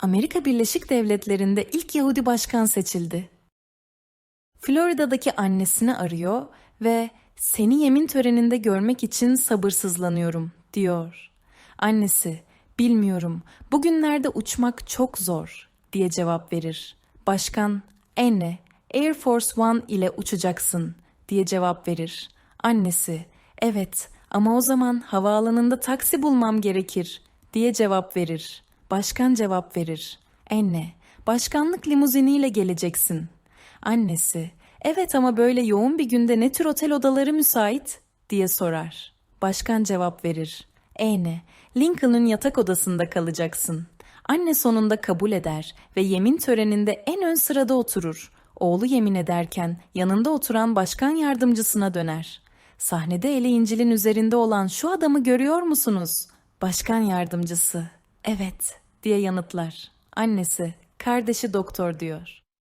Amerika Birleşik Devletleri'nde ilk Yahudi başkan seçildi. Florida'daki annesini arıyor ve seni yemin töreninde görmek için sabırsızlanıyorum diyor. Annesi, bilmiyorum, bugünlerde uçmak çok zor diye cevap verir. Başkan, Anne, Air Force One ile uçacaksın diye cevap verir. Annesi, evet ama o zaman havaalanında taksi bulmam gerekir diye cevap verir. Başkan cevap verir. Anne, başkanlık limuziniyle geleceksin. Annesi, evet ama böyle yoğun bir günde ne tür otel odaları müsait diye sorar. Başkan cevap verir. Anne, Lincoln'ın yatak odasında kalacaksın. Anne sonunda kabul eder ve yemin töreninde en ön sırada oturur. Oğlu yemin ederken yanında oturan başkan yardımcısına döner. Sahnede eli İncil'in üzerinde olan şu adamı görüyor musunuz? Başkan yardımcısı. Evet diye yanıtlar. Annesi, kardeşi doktor diyor.